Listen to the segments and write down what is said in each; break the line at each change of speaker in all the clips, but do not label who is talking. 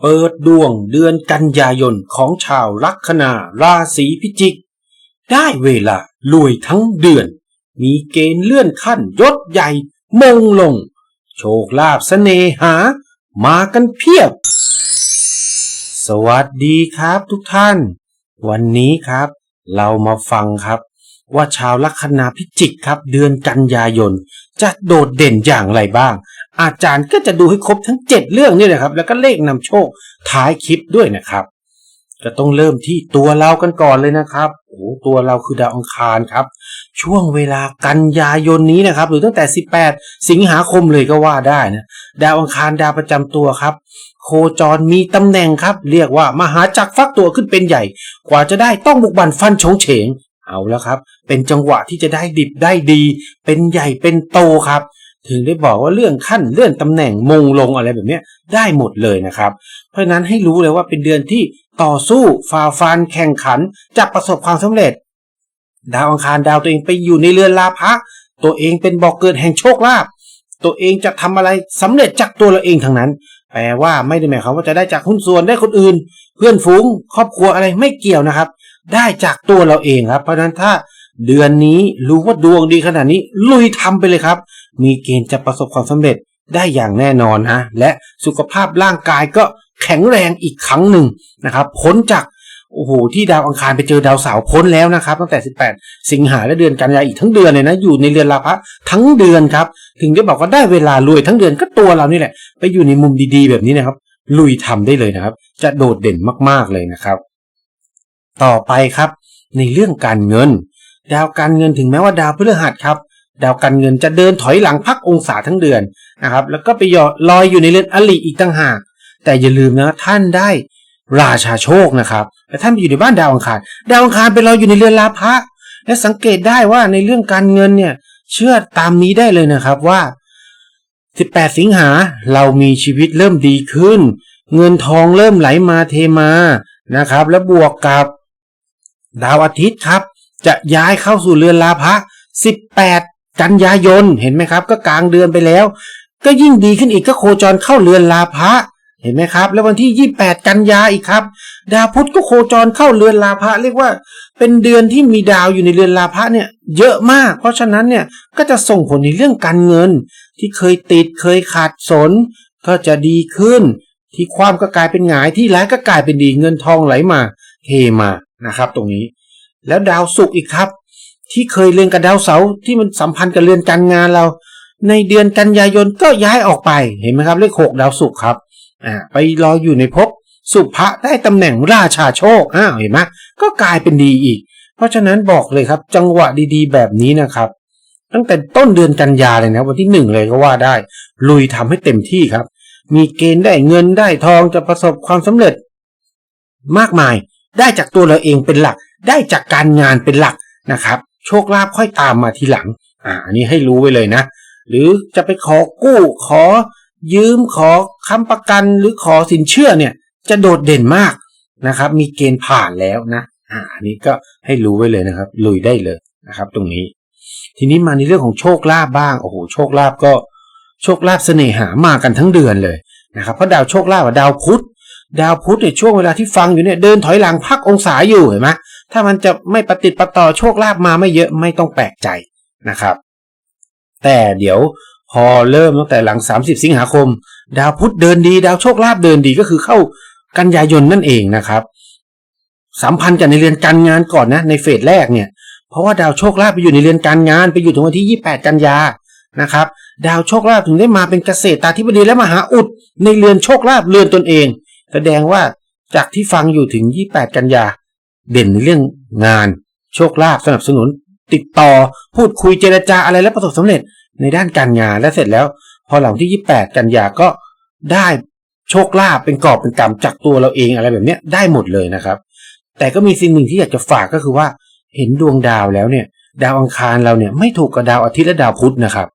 เปิดดวงเดือนกันยายนของชาวลัคนาราศีพิจิก ได้เวลารวยทั้งเดือน มีเกณฑ์เลื่อนขั้นยศใหญ่ มงลง โชคลาภเสน่หา มากันเพียบ สวัสดีครับทุกท่าน วันนี้ครับ เรามาฟังครับ ว่าชาวลัคนาพิจิกครับ เดือนกันยายน จะโดดเด่นอย่างไรบ้าง อาจารย์ก็จะดูให้ครบทั้ง 7 เรื่องนี่นะครับ แล้วก็เลขนำโชคท้ายคลิปด้วยนะครับก็ต้องเริ่มที่ตัวเรากันก่อนเลยนะครับโอ้ตัวเราคือดาวอังคารครับ ช่วงเวลากันยายนนี้นะครับ หรือตั้งแต่ 18 สิงหาคมเลยก็ว่าได้นะดาวอังคารดาวประจำตัวครับ โคจรมีตำแหน่งครับ เรียกว่ามหาจักรฟักตัวขึ้นเป็นใหญ่ กว่าจะได้ต้องบุกบันฟันชงเฉงเอาแล้วครับ เป็นจังหวะที่จะได้ดิบได้ดี เป็นใหญ่เป็นโตครับ ถึงได้บอกว่าเลื่อนขั้นเลื่อนตำแหน่งมงลงอะไรแบบนี้ได้หมดเลยนะครับ เพราะนั้นให้รู้เลยว่าเป็นเดือนที่ต่อสู้ฝ่าฟันแข่งขันจะประสบความสำเร็จ ดาวอังคารดาวตัวเองไปอยู่ในเรือนลาภะตัวเองเป็นบอกเกิดแห่งโชคลาภตัวเองจะทำอะไรสำเร็จจากตัวเราเองทั้งนั้น แปลว่าไม่ได้หมายความว่าจะได้จากหุ้นส่วนได้คนอื่น เพื่อนฝูงครอบครัวอะไรไม่เกี่ยวนะครับ ได้จากตัวเราเองครับ เพราะฉะนั้นถ้า เดือนนี้รู้ว่าดวงดีขนาดนี้ลุยทำไปเลยครับ มีเกณฑ์จะประสบความสำเร็จได้อย่างแน่นอนนะและสุขภาพร่างกายก็แข็งแรงอีกครั้งหนึ่งนะครับพ้นจากโอ้โหที่ดาวอังคารไปเจอดาวเสาร์พ้นแล้วนะครับตั้งแต่ 18 สิงหาและเดือนกันยายนอีกทั้งเดือนเลยนะอยู่ในเรือนลาภะทั้งเดือนครับถึงได้บอกว่าได้เวลารวยทั้งเดือนก็ตัวเรานี่แหละ ไปอยู่ในมุมดีๆ แบบนี้นะครับ ลุยทำได้เลยนะครับ จะโดดเด่นมากๆเลยนะครับ ต่อไปครับ ในเรื่องการเงิน ดาวการเงินถึงแม้ว่าดาวพฤหัสครับดาวการเงินจะเดินถอยหลังพักองศาทั้งเดือนนะครับ แล้วก็ไปยอลอยอยู่ในเรือนอลิอีกต่างหาก แต่อย่าลืมนะท่านได้ราชาโชคนะครับและท่านไปอยู่ในบ้านดาวอังคาร ดาวอังคารไปลอยอยู่ในเรือนลาภะและสังเกตได้ว่าในเรื่องการเงินเนี่ยเชื่อตามนี้ได้เลยนะครับว่า 18 สิงหาเรามีชีวิตเริ่มดีขึ้น เงินทองเริ่มไหลมาเทมานะครับ และบวกกับดาวอาทิตย์ครับ จะย้ายเข้าสู่เรือนลาภะ18 กันยายนเห็นไหมครับ ก็กลางเดือนไปแล้ว ก็ยิ่งดีขึ้นอีกก็โคจรเข้าเรือนลาภะเห็นไหมครับ แล้ววันที่ 28 กันยาอีกครับ ดาวพุธก็โคจรเข้าเรือนลาภะเรียกว่า เป็นเดือนที่มีดาวอยู่ในเรือนลาภะเนี่ย เยอะมาก เพราะฉะนั้นเนี่ยก็จะส่งผลในเรื่องการเงิน ที่เคยติดเคยขาดสน ก็จะดีขึ้น ที่ความก็กลายเป็นหงายที่ร้ายก็กลายเป็นดีเงินทองไหลมาเทมานะครับ ตรงนี้ แล้วดาวศุกร์อีกครับ ที่เคยเรือนกับดาวเสาร์ที่มันสัมพันธ์กับเรือนการงานเรา ในเดือนกันยายนก็ย้ายออกไปเห็นไหมครับ เลขหกดาวศุกร์ครับอ่าไปรออยู่ในภพสุภะได้ตำแหน่งราชาโชคอ้าวเห็นไหมก็กลายเป็นดีอีก เพราะฉะนั้นบอกเลยครับ จังหวะดีๆ แบบนี้นะครับ ตั้งแต่ต้นเดือนกันยาเลยนะวันที่หนึ่งเลยก็ว่าได้ ลุยทำให้เต็มที่ครับ มีเกณฑ์ได้เงินได้ทองจะประสบความสำเร็จ มากมายได้จากตัวเราเองเป็นหลัก ได้จากการงานเป็นหลักนะครับ โชคลาภค่อยตามมาทีหลัง อ่าอันนี้ให้รู้ไว้เลยนะ หรือจะไปขอกู้ขอยืมขอค้ำประกันหรือขอสินเชื่อเนี่ย จะโดดเด่นมากนะครับ มีเกณฑ์ผ่านแล้วนะ อ่าอันนี้ก็ให้รู้ไว้เลยนะครับ ลุยได้เลยนะครับ ตรงนี้ ทีนี้มาในเรื่องของโชคลาภบ้างโอ้โหโชคลาภก็โชคลาภเสน่หามากันทั้งเดือนเลยนะครับเพราะดาวโชคลาภดาวพุธดาวพุธในช่วงเวลาที่ฟังอยู่เนี่ยเดินถอยหลังพักองศาอยู่เห็นไหม ถ้ามันจะไม่ประติดประต่อโชคลาภมาไม่เยอะไม่ต้องแปลกใจนะครับ แต่เดี๋ยวพอเริ่มตั้งแต่หลัง 30 สิงหาคม ดาวพุธเดินดี ดาวโชคลาภเดินดีก็คือเข้ากันยายนนั่นเองนะครับ สัมพันธ์กันในเรือนการงานก่อนนะในเฟสแรกเนี่ย เพราะว่าดาวโชคลาภไปอยู่ในเรือนการงาน ไปอยู่ถึงวันที่ 28 กันยานะครับ ดาวโชคลาภถึงได้มาเป็นเกษตรตาธิบดีและมหาอุดในเรือนโชคลาภเรือนตนเอง แสดงว่าจากที่ฟังอยู่ถึง 28 กันยา เด่นในเรื่องงาน โชคลาภสนับสนุน ติดต่อพูดคุยเจรจาอะไรและประสบสำเร็จในด้านการงานและเสร็จแล้ว พอหลังที่ 28 กันยาก็ได้โชคลาภเป็นกอบเป็นกำจากตัวเราเองอะไรแบบเนี้ยได้หมดเลยนะครับ แต่ก็มีสิ่งหนึ่งที่อยากจะฝากก็คือว่าเห็นดวงดาวแล้วเนี่ย ดาวอังคารเราเนี่ยไม่ถูกกับดาวอาทิตย์และดาวพุธนะครับ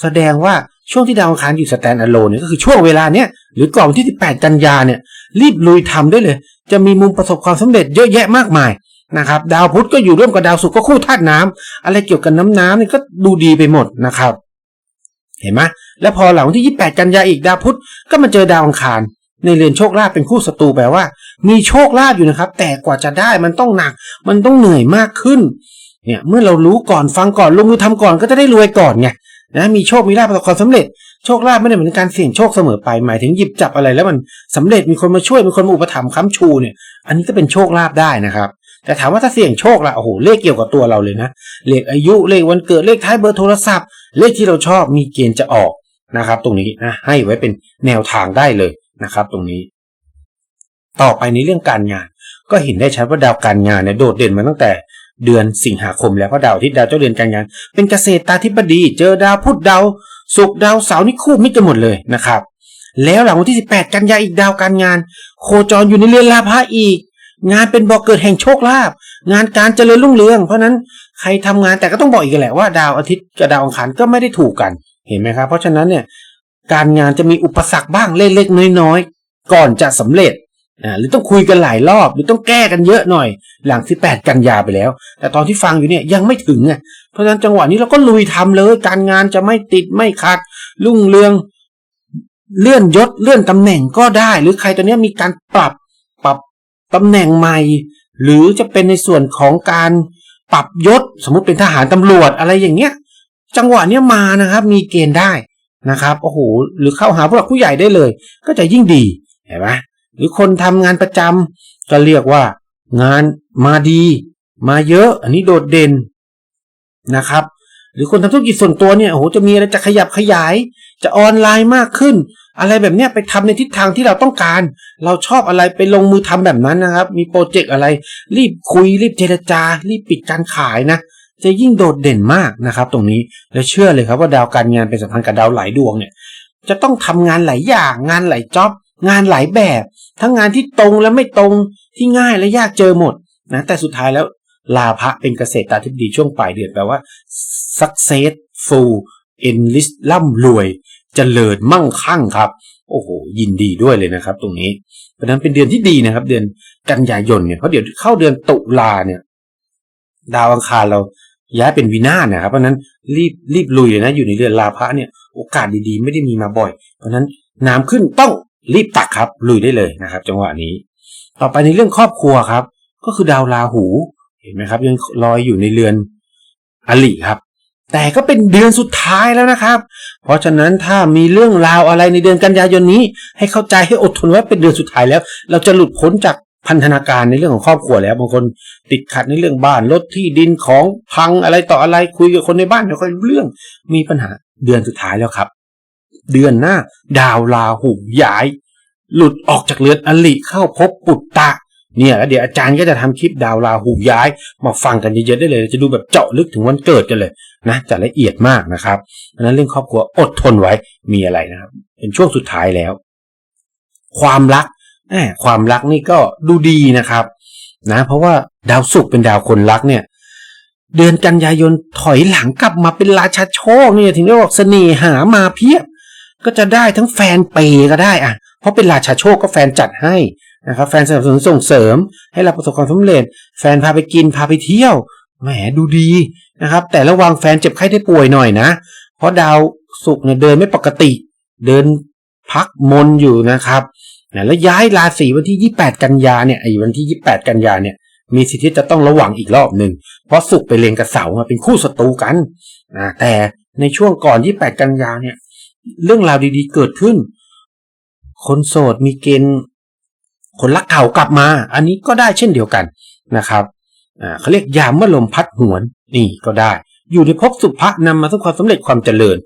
แสดงว่าช่วงที่ดาวอังคารอยู่สแตนอะโลนเนี่ยก็คือช่วงเวลาเนี้ย หรือก่อนที่ 18 กันยาเนี่ยรีบลุยทำได้เลย จะมีมุมประสบความสำเร็จเยอะแยะมากมายนะครับดาวพุธก็อยู่ร่วมกับดาวศุกร์ก็คู่ธาตุน้ำอะไรเกี่ยวกับน้ำน้ำนี่ก็ดูดีไปหมดนะครับ เห็นไหมแล้วพอหลังวันที่ 28 กันยาอีกดาวพุธก็มาเจอดาวอังคาร ในเรือนโชคลาภเป็นคู่ศัตรูแปลว่า มีโชคลาภอยู่นะครับ แต่กว่าจะได้มันต้องหนัก มันต้องเหนื่อยมากขึ้นเนี่ยเมื่อเรารู้ก่อนฟังก่อนลงมือทำก่อนก็จะได้รวยก่อนไงนะมีโชคมีลาภประสบความสำเร็จ โชคลาภไม่ได้เหมือนการเสี่ยงโชคเสมอไปหมายถึงหยิบจับอะไรแล้วมันสำเร็จมีคนมาช่วยมีคนมาอุปถัมภ์ค้ำชูเนี่ย อันนี้ก็เป็นโชคลาภได้นะครับ แต่ถามว่าถ้าเสี่ยงโชคละโอ้โหเลขเกี่ยวกับตัวเราเลยนะเลขอายุเลขวันเกิดเลขท้ายเบอร์โทรศัพท์ เลขที่เราชอบมีเกณฑ์จะออกนะครับ ตรงนี้นะให้ไว้เป็นแนวทางได้เลยนะครับ ตรงนี้ ต่อไปในเรื่องการงาน ก็เห็นได้ชัดว่าดาวการงานเนี่ยโดดเด่นมาตั้งแต่ เดือนสิงหาคมแล้วเพราะดาวอาที่ดาวเจ้าเรือนการงาน เป็นเกษตรตาธิบดี เจอดาวพุธดาวศุกร์ดาวเสาร์นี่คู่มิตรกันหมดเลยนะครับ แล้วหลังวันที่ 18 กันยาอีกดาวการงาน โคจรอยู่ในเรือนลาภะอีก งานเป็นบ่อกเกิดแห่งโชคลาภงานการเจริญรุ่งเรือง เพราะนั้นใครทำงานแต่ก็ต้องบอกอีกแหละว่าดาวอาทิตย์กับดาวอังคารก็ไม่ได้ถูกกันเห็นไหมครับ เพราะฉะนั้นเนี่ยการงานจะมีอุปสรรคบ้างเล็กๆน้อยๆก่อนจะสำเร็จ อ่าหรือต้องคุยกันหลายรอบ หรือต้องแก้กันเยอะหน่อย หลัง 18 กันยาไปแล้ว แต่ตอนที่ฟังอยู่เนี่ยยังไม่ถึงไงเพราะฉะนั้นจังหวะนี้เราก็ลุยทำเลย การงานจะไม่ติดไม่ขัดรุ่งเรืองเลื่อนยศเลื่อนตำแหน่งก็ได้ หรือใครตัวเนี้ยมีการปรับปรับตำแหน่งใหม่ หรือจะเป็นในส่วนของการปรับยศสมมติเป็นทหารตำรวจอะไรอย่างเงี้ย จังหวะเนี้ยมานะครับ มีเกณฑ์ได้นะครับโอ้โหหรือเข้าหาผู้หลักผู้ใหญ่ได้เลย ก็จะยิ่งดีเห็นไหม หรือคนทำงานประจำก็เรียกว่า งานมาดี มาเยอะ อันนี้โดดเด่นนะครับ หรือคนทำธุรกิจส่วนตัวเนี่ยโอ้โหจะมีอะไรจะขยับขยาย จะออนไลน์มากขึ้น อะไรแบบเนี้ยไปทำในทิศทางที่เราต้องการ เราชอบอะไรไปลงมือทำแบบนั้นนะครับ มีโปรเจกต์อะไร รีบคุย รีบเจรจา รีบปิดการขายนะจะยิ่งโดดเด่นมากนะครับ ตรงนี้และเชื่อเลยครับว่าดาวการงานเป็นสัมพันธ์กับดาวหลายดวงเนี่ย จะต้องทำงานหลายอย่างงานหลายจ็อบ งานหลายแบบ ทั้งงานที่ตรงและไม่ตรงที่ง่ายและยากเจอหมดนะแต่สุดท้ายแล้วลาภะเป็นเกษตรตาธิบดีช่วงปลายเดือนแปลว่า successful enlist ร่ำรวยจเจริญมั่งคั่งครับ โอ้โห ยินดีด้วยเลยนะครับ ตรงนี้ เพราะนั้นเป็นเดือนที่ดีนะครับ เดือนกันยายนเนี่ยเพราะเดี๋ยวเข้าเดือนตุลาเนี่ย ดาวอังคารเราย้ายเป็นวินาศนะครับ เพราะนั้นรีบรีบลุยเลยนะอยู่ในเรือนลาภะเนี่ยโอกาสดีๆ ไม่ได้มีมาบ่อย เพราะนั้นน้ำขึ้นต้อง รีบตักครับ ลุยได้เลยนะครับ จังหวะนี้ ต่อไปในเรื่องครอบครัวครับ ก็คือดาวราหู เห็นไหมครับ ยังลอยอยู่ในเรือนอลิครับ แต่ก็เป็นเดือนสุดท้ายแล้วนะครับ เพราะฉะนั้นถ้ามีเรื่องราวอะไรในเดือนกันยายนนี้ ให้เข้าใจให้อดทนไว้เป็นเดือนสุดท้ายแล้ว เราจะหลุดพ้นจากพันธนาการในเรื่องของครอบครัวแล้วบางคนติดขัดในเรื่องบ้านรถที่ดินของพังอะไรต่ออะไรคุยกับคนในบ้านไม่ค่อยรู้เรื่องมีปัญหาเดือนสุดท้ายแล้วครับ เดือนหน้า ดาวราหูย้าย หลุดออกจากเรือนอลิเข้าพบปุตตะเนี่ยแล้วเดี๋ยวอาจารย์ก็จะทำคลิปดาวราหูย้าย มาฟังกันเยอะๆได้เลย จะดูแบบเจาะลึกถึงวันเกิดกันเลยนะจะละเอียดมากนะครับดังนั้นเรื่องครอบครัวอดทนไว้มีอะไรนะครับเป็นช่วงสุดท้ายแล้ว ความรักแหมความรักนี่ก็ดูดีนะครับ นะ เพราะว่าดาวศุกร์เป็นดาวคนรักเนี่ย เดือนกันยายนถอยหลังกลับมาเป็นราชาโชคเนี่ยถึงได้บอกเสน่หามาเพียบ ก็จะได้ทั้งแฟนเปย์ก็ได้อะเพราะเป็นราชาโชคก็แฟนจัดให้นะครับแฟนสนับสนุนส่งเสริม ให้เราประสบความสำเร็จ แฟนพาไปกินพาไปเที่ยวแหมดูดีนะครับ แต่ระวังแฟนเจ็บไข้ได้ป่วยหน่อยนะ เพราะดาวศุกร์เนี่ยเดินไม่ปกติ เดินพักมนอยู่นะครับนะแล้วย้ายราศีวันที่ 28 กันยาเนี่ยไอ้วันที่ 28 กันยาเนี่ย มีสิทธิ์ที่จะต้องระวังอีกรอบหนึ่งเพราะสุกไปเลงกับเสาเป็นคู่ศัตรูกันนะแต่ในช่วงก่อน 28 กันยาเนี่ย เรื่องราวดีๆ เกิดขึ้น คนโสดมีเกณฑ์คนรักเก่ากลับมา อันนี้ก็ได้เช่นเดียวกันนะครับอ่าเขาเรียกยามเมื่อลมพัดหวนนี่ก็ได้ อยู่ในภพสุภะนำมาซึ่ความสำเร็จความเจริญ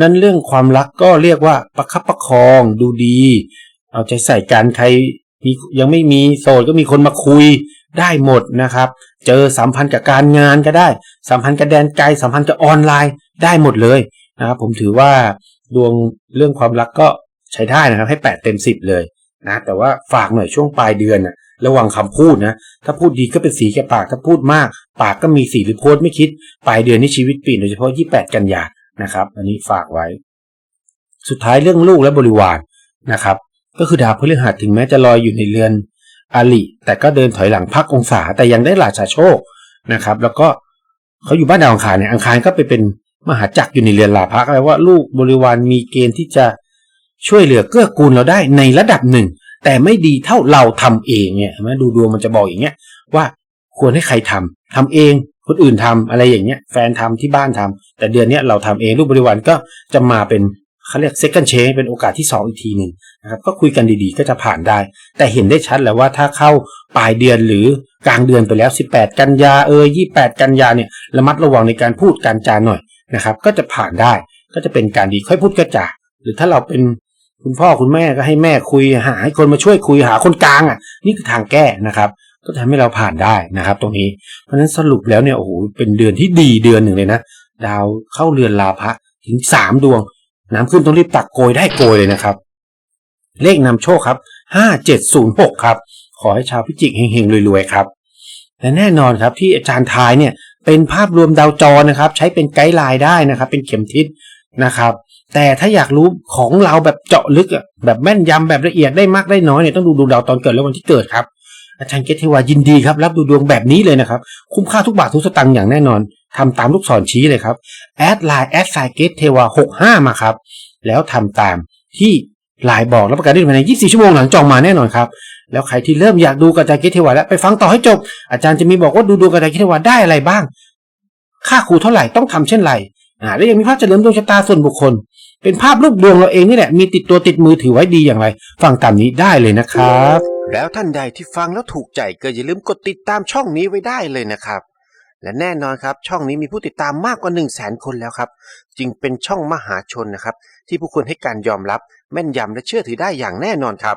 นั้นเรื่องความรักก็เรียกว่าประคับประคองดูดี เอาใจใส่กันใครมียังไม่มีโสดก็มีคนมาคุยได้หมดนะครับ เจอสัมพันธ์กับการงานก็ได้ สัมพันธ์กับแดนไกลสัมพันธ์กับออนไลน์ได้หมดเลยนะครับผมถือว่า ดวงเรื่องความรักก็ใช้ได้นะครับ ให้แปดเต็มสิบเลยนะแต่ว่าฝากหน่อยช่วงปลายเดือนนะระวังคำพูดนะ ถ้าพูดดีก็เป็นสีแก่ปาก ถ้าพูดมาก ปากก็มีสีหรือโพดไม่คิด ปลายเดือนนี้ชีวิตเปลี่ยนโดยเฉพาะ 28 กันยานะครับ อันนี้ฝากไว้ สุดท้ายเรื่องลูกและบริวารนะครับ ก็คือดาวพฤหัสถึงแม้จะลอยอยู่ในเรือนอาลิแต่ก็เดินถอยหลังพักองศาแต่ยังได้ราชาโชคนะครับ แล้วก็เขาอยู่บ้านดาวอังคารเนี่ยอังคารก็ไปเป็น มหาจักรอยู่ในเรือนลาภะแปลว่าลูกบริวารมีเกณฑ์ที่จะช่วยเหลือเกื้อกูลเราได้ในระดับหนึ่ง แต่ไม่ดีเท่าเราทำเองเนี่ยเห็นไหมดูดวงมันจะบอกอย่างเงี้ยว่าควรให้ใครทำทำเองคนอื่นทำอะไรอย่างเงี้ยแฟนทำที่บ้านทำแต่เดือนนี้เราทำเองรูปบริวารก็จะมาเป็นเขาเรียก second change เป็นโอกาสที่สองอีกทีหนึ่งนะครับก็คุยกันดีๆ ก็จะผ่านได้ แต่เห็นได้ชัดแล้วว่าถ้าเข้าปลายเดือนหรือกลางเดือนไปแล้ว 18 กันยาเออ28 กันยาเนี่ยระมัดระวังในการพูดการจาหน่อย นะครับ ก็จะผ่านได้ก็จะเป็นการดีค่อยพูดก็จาหรือถ้าเราเป็นคุณพ่อคุณแม่ก็ให้แม่คุยหาให้คนมาช่วยคุยหาคนกลางอะ นี่คือทางแก้นะครับ ก็ทำให้เราผ่านได้นะครับ ตรงนี้เพราะฉะนั้นสรุปแล้วเนี่ยโอ้โหเป็นเดือนที่ดีเดือนหนึ่งเลยนะดาวเข้าเรือนลาภะถึงสามดวง น้ำขึ้นต้องรีบตักโกยได้โกยเลยนะครับ เลขนำโชคครับห้าเจ็ดศูนย์หกครับ ขอให้ชาวพิจิกเฮงๆรวยๆครับและแน่นอนครับที่อาจารย์ทายเนี่ย เป็นภาพรวมดาวจรนะครับ ใช้เป็นไกด์ไลน์ได้นะครับ เป็นเข็มทิศนะครับ แต่ถ้าอยากรู้ของเราแบบเจาะลึกอะแบบแม่นยำแบบละเอียดได้มากได้น้อยเนี่ยต้องดูดวงดาวตอนเกิดและวันที่เกิดครับอาจารย์เกตเทวายินดีครับ รับดูดวงแบบนี้เลยนะครับ คุ้มค่าทุกบาททุกสตางค์อย่างแน่นอนทำตามลูกศรชี้เลยครับแอดไลน์แอดไซเกตเทวาหกห้ามาครับ แล้วทำตามที่ไลน์บอกรับประกันได้ภายใน 24 ชั่วโมงหลังจองมาแน่นอนครับ แล้วใครที่เริ่มอยากดูกับอาจาย์เกตเทวาแล้วไปฟังต่อให้จบ อาจารย์จะมีบอกว่าดูดวงกับอาจาย์เกตเทวาได้อะไรบ้าง ค่าครูเท่าไหร่ต้องทำเช่นไรอ่าแล้วยังมีภาพเฉลิมดวงชะตาส่วนบุคคล เป็นภาพรูปดวงเราเองนี่แหละมีติดตัวติดมือถือไว้ดีอย่างไร ฟังตามนี้ได้เลยนะครับ
แล้วท่านใดที่ฟังแล้วถูกใจก็อย่าลืมกดติดตามช่องนี้ไว้ได้เลยนะครับ และแน่นอนครับ ช่องนี้มีผู้ติดตามมากกว่า1 0 0 0 0แสนคนแล้วครับ จึงเป็นช่องมหาชนนะครับ ที่ผู้คนให้การยอมรับแม่นยำและเชื่อถือได้อย่างแน่นอนครับ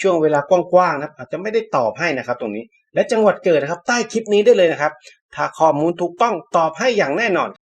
ช่วงเวลากว้างๆนะอาจจะไม่ได้ตอบให้นะครับตรงนี้ และจังหวัดเกิดนะครับใต้คลิปนี้ได้เลยนะครับ ถ้าข้อมูลถูกต้องตอบให้อย่างแน่นอน